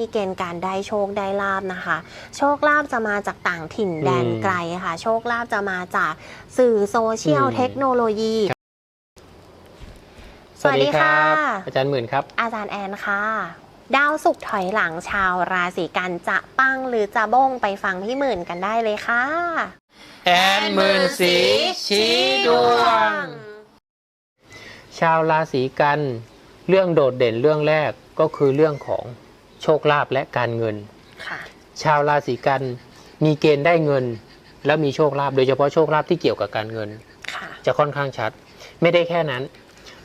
มีเกณฑ์การได้โชคได้ลาบนะคะ โชคลาภจะมาจากต่างถิ่นแดนอืมไกลค่ะ โชคลาภจะมาจากสื่อโซเชียลอืมเทคโนโลยีสวัสดีค่ะอาจารย์หมื่นครับ อาจารย์แอนค่ะดาวสุกร์ถอยหลังชาวราศีกันจะปังหรือจะบ้งไปฟังพี่หมื่นกันได้เลยค่ะ แอนหมื่นสีชี้ดวง ชาวราศีกัน เรื่องโดดเด่นเรื่องแรกก็คือเรื่องของ โชคลาภและการเงินค่ะชาวราศีกันมีเกณฑ์ได้เงิน แล้วมีโชคลาภโดยเฉพาะโชคลาภที่เกี่ยวกับการเงินค่ะจะค่อนข้างชัด ไม่ได้แค่นั้น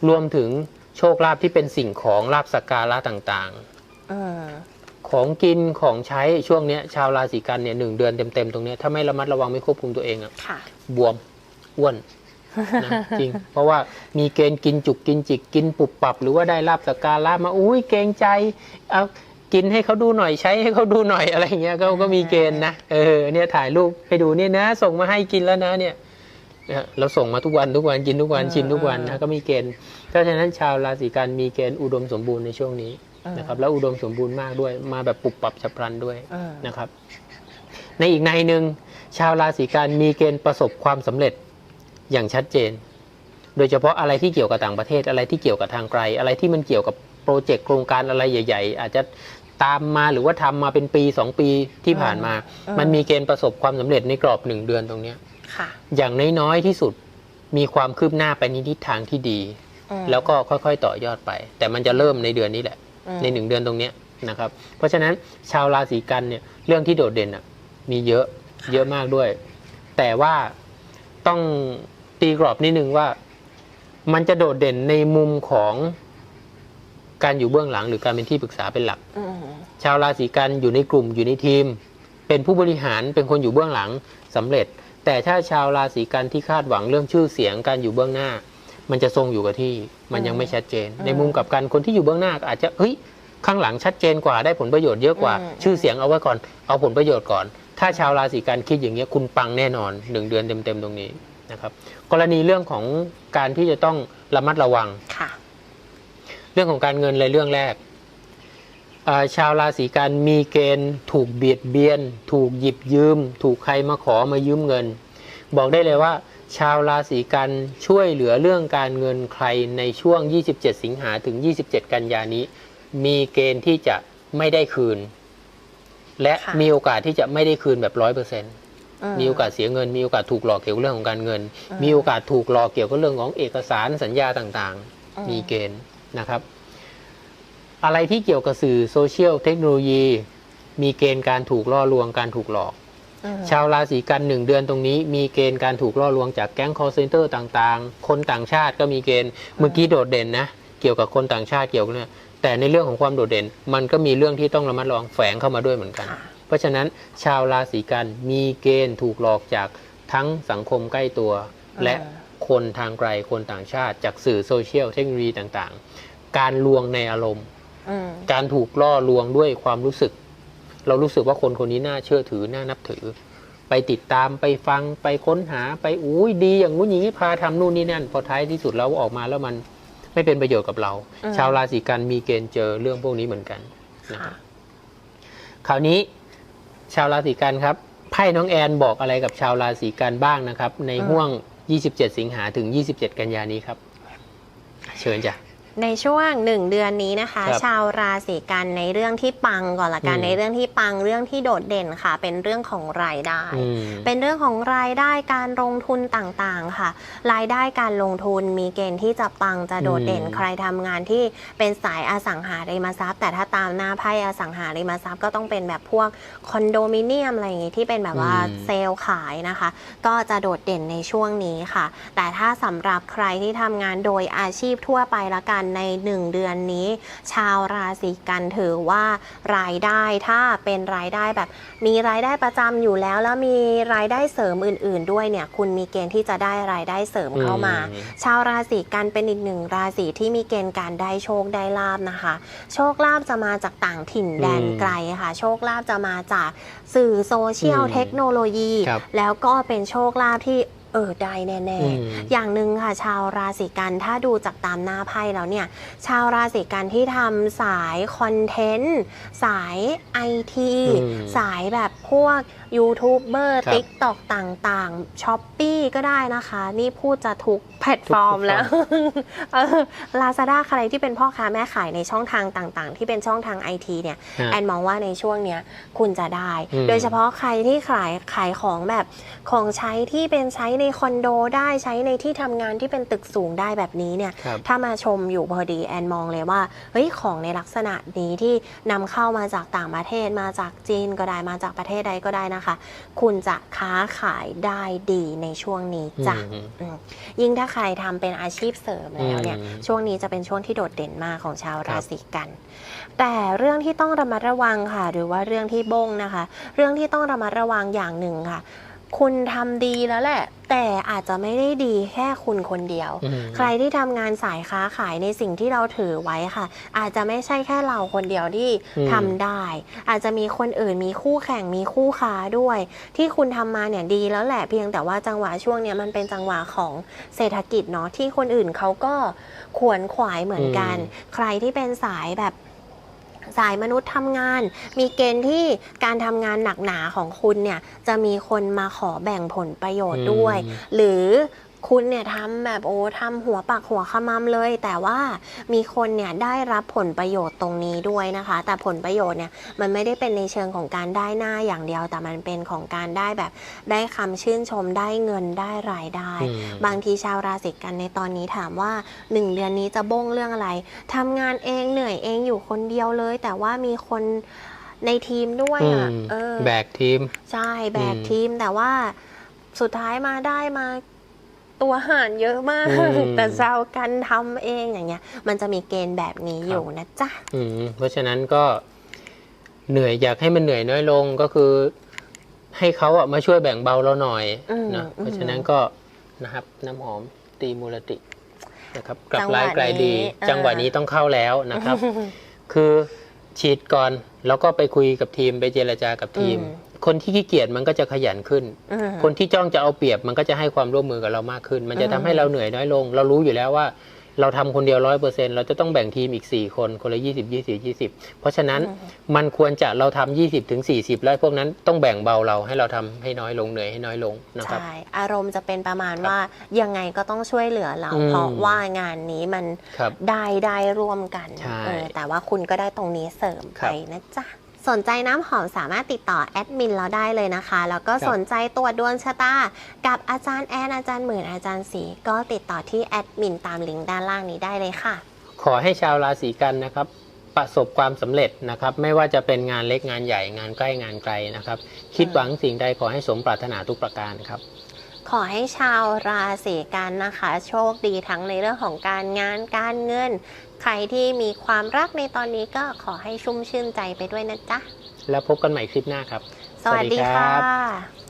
รวมถึงโชคลาภที่เป็นสิ่งของลาบสักการะต่างอืมๆของกินของใช้ช่วงเนี้ย ชาวราศีกันเนี่ยหนึ่งเดือนเต็มๆตรงเนี้ยถ้าไม่ระมัดระวังไม่ควบคุมตัวเองอะค่ะบวมอ้วนนะจริง เพราะว่ามีเกณฑ์กินจุกกินจิกกินปุบปับ หรือว่าได้ลาบสกการะมาอุ้ยเกรงใจเอา กินให้เขาดูหน่อยใช้ให้เขาดูหน่อยอะไรเงี้ยก็ก็มีเกณฑ์นะเออเนี่ยถ่ายรูปให้ดูเนี่ยนะ ส่งมาให้กินแล้วนะเนี่ยเนี่ยเราส่งมาทุกวันทุกวันกินทุกวันอืมชิมทุกวันนะก็มีเกณฑ์เพราะฉะนั้นชาวราศีกันมีเกณฑ์อุดมสมบูรณ์ในช่วงนี้อืมนะครับแล้วอุดมสมบูรณ์มากด้วย มาแบบปุบปับฉับพลันด้วยอืมนะครับ ในอีกในหนึ่งชาวราศีกันมีเกณฑ์ประสบความสำเร็จอย่างชัดเจน โดยเฉพาะอะไรที่เกี่ยวกับต่างประเทศอะไรที่เกี่ยวกับทางไกล อะไรที่มันเกี่ยวกับโปรเจกต์โครงการอะไรใหญ่ ๆ อาจจะ ตามมาหรือว่าทำมาเป็นปี 2 ปีที่ผ่านมาอืมมันมีเกณฑ์ประสบความสำเร็จในกรอบหนึ่งเดือนตรงเนี้ยค่ะอย่างน้อยๆที่สุดมีความคืบหน้าไปในทิศทางที่ดีอืมแล้วก็ค่อยๆต่อยอดไป แต่มันจะเริ่มในเดือนนี้แหละอืมในหนึ่งเดือนตรงเนี้ยนะครับ เพราะฉะนั้นชาวราศีกันเนี่ยเรื่องที่โดดเด่นอะมีเยอะเยอะมากด้วย แต่ว่าต้องตีกรอบนิดนึงว่า มันจะโดดเด่นในมุมของ การอยู่เบื้องหลังหรือการเป็นที่ปรึกษาเป็นหลัก อืมชาวราศีกันอยู่ในกลุ่มอยู่ในทีม เป็นผู้บริหารเป็นคนอยู่เบื้องหลังสำเร็จ แต่ถ้าชาวราศีกันที่คาดหวังเรื่องชื่อเสียงการอยู่เบื้องหน้า มันจะทรงอยู่กับที่มันยังไม่ชัดเจน ในมุมกลับกันคนที่อยู่เบื้องหน้าก็อาจจะเฮ้ยข้างหลังชัดเจนกว่าได้ผลประโยชน์เยอะกว่า ชื่อเสียงเอาไว้ก่อนเอาผลประโยชน์ก่อน ถ้าชาวราศีกันคิดอย่างเงี้ยคุณปังแน่นอนหนึ่งเดือนเต็มๆตรงนี้นะครับกรณีเรื่องของการที่จะต้องระมัดระวัง ค่ะ เรื่องของการเงินเลยเรื่องแรกอ่าชาวราศีกันมีเกณฑ์ถูกเบียดเบียน ถูกหยิบยืม ถูกใครมาขอมายืมเงิน บอกได้เลยว่า ชาวราศีกันช่วยเหลือเรื่องการเงินใครในช่วง 27 สิงหาถึง 27 กันยานี้ มีเกณฑ์ที่จะไม่ได้คืน และค่ะมีโอกาสที่จะไม่ได้คืนแบบร้อยเปอร์เซ็นต์อืมีโอกาสเสียเงิน มีโอกาสถูกหลอกเกี่ยวกับเรื่องของการเงินอืมมีโอกาสถูกหลอกเกี่ยวกับเรื่องของเอกสารสัญญาต่างอืมๆมีเกณฑ์ นะครับ อะไรที่เกี่ยวกับสื่อโซเชียลเทคโนโลยี มีเกณฑ์การถูกล่อลวงการถูกหลอกอืมชาวราศีกันหนึ่งเดือนตรงนี้ มีเกณฑ์การถูกล่อลวงจากแก๊ง call center ต่างๆ คนต่างชาติก็มีเกณฑ์เมื่อกี้โดดเด่นนะเกี่ยวกับคนต่างชาติเกี่ยวกับเนี่ยแต่ในเรื่องของความโดดเด่น มันก็มีเรื่องที่ต้องระมัดระวังแฝงเข้ามาด้วยเหมือนกันค่ะเพราะฉะนั้นชาวราศีกันมีเกณฑ์ถูกหลอกจากทั้งสังคมใกล้ตัว และ คนทางไกลคนต่างชาติ จากสื่อโซเชียลเทคโนโลยีต่างๆ การลวงในอารมณ์อืมการถูกล่อลวงด้วยความรู้สึก เรารู้สึกว่าคนคนนี้น่าเชื่อถือน่านับถือ ไปติดตามไปฟังไปค้นหาไปอุ้ยดีอย่างงู้นอย่างนี้พาทำนู่นนี่นั่น พอท้ายที่สุดแล้วออกมาแล้วมันไม่เป็นประโยชน์กับเราอืมชาวราศีกันมีเกณฑ์เจอเรื่องพวกนี้เหมือนกันนะคค่ะรับคราวนี้ชาวราศีกันครับไพ่น้องแอนบอกอะไรกับชาวราศีกันบ้างนะครับ ในห่วง 27 สิงหาถึง 27 กันยานี้ครับ เชิญจ้ะ ในช่วงหนึ่งเดือนนี้นะคะ ครับชาวราศีกันในเรื่องที่ปังก่อนละกันอืม ในเรื่องที่ปังเรื่องที่โดดเด่นค่ะ เป็นเรื่องของรายได้ อืม เป็นเรื่องของรายได้การลงทุนต่างๆค่ะ รายได้การลงทุนมีเกณฑ์ที่จะปังจะโดดเด่น อืม ใครทำงานที่เป็นสายอสังหาริมทรัพย์ แต่ถ้าตามหน้าไพ่อสังหาริมทรัพย์ก็ต้องเป็นแบบพวกคอนโดมิเนียมอะไรอย่างงี้ที่เป็นแบบว่าอืมเซลล์ขายนะคะ ก็จะโดดเด่นในช่วงนี้ค่ะ แต่ถ้าสำหรับใครที่ทำงานโดยอาชีพทั่วไปละกันใน 1 เดือนนี้ ชาวราศีกันถือว่ารายได้ถ้าเป็นรายได้แบบ มีรายได้ประจำอยู่แล้ว แล้วมีรายได้เสริมอื่น ๆ ด้วยเนี่ยคุณมีเกณฑ์ที่จะได้รายได้เสริมเข้ามาอืมชาวราศีกันเป็นอีกหนึ่งราศีที่มีเกณฑ์การได้โชคได้ลาบนะคะ โชคลาภจะมาจากต่างถิ่นแดนอืมไกลค่ะ โชคลาภจะมาจากสื่อโซเชียลอืมเทคโนโลยีครับแล้วก็เป็นโชคลาภที่ เออได้แน่อืมๆอย่างหนึ่งค่ะ ชาวราศีกันถ้าดูจากตามหน้าไพ่แล้วเนี่ย ชาวราศีกันที่ทำสายคอนเทนต์ สายไอทีอืมสายแบบพวก ยูทูบเบอร์ครับ ติ๊กตอกต่างๆช้อปปีก็ได้นะคะ นี่พูดจะทุกแพลตฟอร์มทุกแล้วเออลาซาด้าใครที่เป็นพ่อค้าแม่ขายในช่องทางต่างๆ ที่เป็นช่องทางไอทีเนี่ย ฮะ แอนมองว่าในช่วงเนี้ยคุณจะได้ อืม โดยเฉพาะใครที่ขายขายของแบบของใช้ที่เป็นใช้ในคอนโดได้ใช้ในที่ทำงานที่เป็นตึกสูงได้แบบนี้เนี่ย ครับ ถ้ามาชมอยู่พอดีแอนมองเลยว่าเฮ้ยของในลักษณะนี้ที่นำเข้ามาจากต่างประเทศมาจากจีนก็ได้มาจากประเทศใดก็ได้นะคะคุณจะค้าขายได้ดีในช่วงนี้จ้ะอืมอืมยิ่งถ้าใครทำเป็นอาชีพเสริมแล้วเนี่ยอืมช่วงนี้จะเป็นช่วงที่โดดเด่นมากของชาวครัราบศีกัน แต่เรื่องที่ต้องระมัดระวังค่ะ หรือว่าเรื่องที่บงนะคะ เรื่องที่ต้องระมัดระวังอย่างหนึ่งค่ะ คุณทำดีแล้วแหละ แต่อาจจะไม่ได้ดีแค่คุณคนเดียวอืมใครที่ทำงานสายค้าขายในสิ่งที่เราถือไว้ค่ะ อาจจะไม่ใช่แค่เราคนเดียวที่อืมทำได้ อาจจะมีคนอื่นมีคู่แข่งมีคู่ค้าด้วย ที่คุณทำมาเนี่ยดีแล้วแหละเพียงแต่ว่าจังหวะช่วงเนี้ยมันเป็นจังหวะของเศรษฐกิจเนาะที่คนอื่นเขาก็ขวนขวายเหมือนกัน ใครที่เป็นสายแบบ สายมนุษย์ทำงาน มีเกณฑ์ที่การทำงานหนักหนาของคุณเนี่ยจะมีคนมาขอแบ่งผลประโยชน์ด้วยอืมหรือ คุณเนี่ยทำแบบโอ้ทำหัวปักหัวขมำเลย แต่ว่ามีคนเนี่ยได้รับผลประโยชน์ตรงนี้ด้วยนะคะ แต่ผลประโยชน์เนี่ยมันไม่ได้เป็นในเชิงของการได้หน้าอย่างเดียว แต่มันเป็นของการได้แบบได้คำชื่นชมได้เงินได้รายได้อืมบางทีชาวราศีกันในตอนนี้ถามว่า 1 เดือนนี้จะบ้งเรื่องอะไรทำงานเองเหนื่อยเองอยู่คนเดียวเลย แต่ว่ามีคนในทีมด้วยอือะมเออแบกทีม ใช่แบกอืมทีมแต่ว่าสุดท้ายมาได้มา ตัวหารเยอะมาก อืม แต่เจ้ากันทำเองอย่างเงี้ย มันจะมีเกณฑ์แบบนี้ครับอยู่นะจ๊ะ อืมเพราะฉะนั้นก็เหนื่อยอยากให้มันเหนื่อยน้อยลงก็คือ ให้เขาอะมาช่วยแบ่งเบาเราหน่อยอืมนะอืมเพราะฉะนั้นก็นะครับ น้ำหอมตีมูลตินะครับกลัจับงหวะลายไกลดีนี้เออจังหวะนี้ต้องเข้าแล้วนะครับ คือฉีดก่อนแล้วก็ไปคุยกับทีมไปเจรจากับทีมอืม คนที่ขี้เกียจมันก็จะขยันขึ้นอืมคนที่จ้องจะเอาเปรียบมันก็จะให้ความร่วมมือกับเรามากขึ้น มันจะอืมทำให้เราเหนื่อยน้อยลง เรารู้อยู่แล้วว่า เราทำคนเดียวร้อยเปอร์เซ็นเราจะต้องแบ่งทีมอีก 4 คนคนละยี่สิบยี่สิบยี่สิบเพราะฉะนั้นมันควรจะเราทำยี่สิบถึงสี่สิบแล้วพวกนั้นต้องแบ่งเบาเราให้เราทำให้น้อยลงเหนื่อยให้น้อยลงนะครับใช่อารมณ์จะเป็นประมาณว่ายังไงก็ต้องช่วยเหลือเราอืมเพราะว่างานนี้มันครับได้ได้ร่วมกันใช่เออแต่ว่าคุณก็ได้ตรงนี้เสริมครัไปบนะจ๊ะ สนใจน้ำหอมสามารถติดต่อแอดมินเราได้เลยนะคะ แล้วก็ครับสนใจตรวจดวงชะตา กับอาจารย์แอนอาจารย์หมื่นอาจารย์สีก็ติดต่อที่แอดมินตามลิงก์ด้านล่างนี้ได้เลยค่ะ ขอให้ชาวราศีกันนะครับประสบความสำเร็จนะครับ ไม่ว่าจะเป็นงานเล็กงานใหญ่งานใกล้งานไกลนะครับ คิดหวังสิ่งใดขอให้สมปรารถนาทุกประการครับ ขอให้ชาวราศีกันนะคะ โชคดีทั้งในเรื่องของการงานการเงิน ใครที่มีความรักในตอนนี้ก็ขอให้ชุ่มชื่นใจไปด้วยนะจ๊ะ แล้วพบกันใหม่คลิปหน้าครับ สวัสดีสวัสดีครัค่ะบ